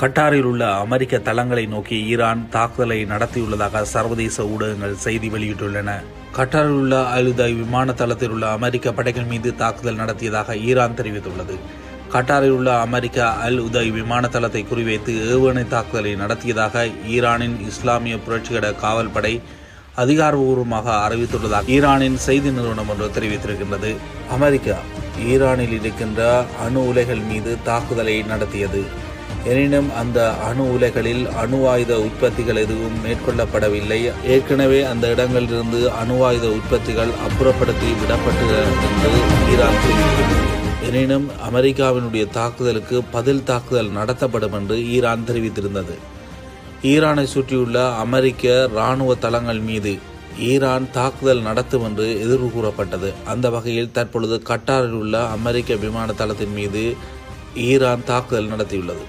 கட்டாரில் உள்ள அமெரிக்க தளங்களை நோக்கி ஈரான் தாக்குதலை நடத்தியுள்ளதாக சர்வதேச ஊடகங்கள் செய்தி வெளியிட்டுள்ளன. கட்டாரில் உள்ள அலுதாய் விமான தளத்தில் உள்ள அமெரிக்க படைகள் மீது தாக்குதல் நடத்தியதாக ஈரான் தெரிவித்துள்ளது. கட்டாரில் உள்ள அமெரிக்க அல் உதய் விமான தளத்தை குறிவைத்து ஏவுகணை தாக்குதலை நடத்தியதாக ஈரானின் இஸ்லாமிய புரட்சிகர காவல்படை அதிகாரபூர்வமாக அறிவித்துள்ளதாக ஈரானின் செய்தி நிறுவனம் ஒன்று தெரிவித்திருக்கின்றது. அமெரிக்கா ஈரானில் இருக்கின்ற அணு உலைகள் மீது தாக்குதலை நடத்தியது. எனினும் அந்த அணு உலைகளில் அணு ஆயுத உற்பத்திகள் எதுவும் மேற்கொள்ளப்படவில்லை. ஏற்கனவே அந்த இடங்களிலிருந்து அணு ஆயுத உற்பத்திகள் அப்புறப்படுத்தி விடப்பட்டு என்று ஈரான் தெரிவித்தது எனினும் அமெரிக்காவினுடைய தாக்குதலுக்கு பதில் தாக்குதல் நடத்தப்படும் என்று ஈரான் தெரிவித்திருந்தது. ஈரானை சுற்றியுள்ள அமெரிக்க இராணுவ தளங்கள் மீது ஈரான் தாக்குதல் நடத்தும் என்று எதிர்வு கூறப்பட்டது. அந்த வகையில் தற்பொழுது கட்டாரில் உள்ள அமெரிக்க விமான தளத்தின் மீது ஈரான் தாக்குதல் நடத்தியுள்ளது.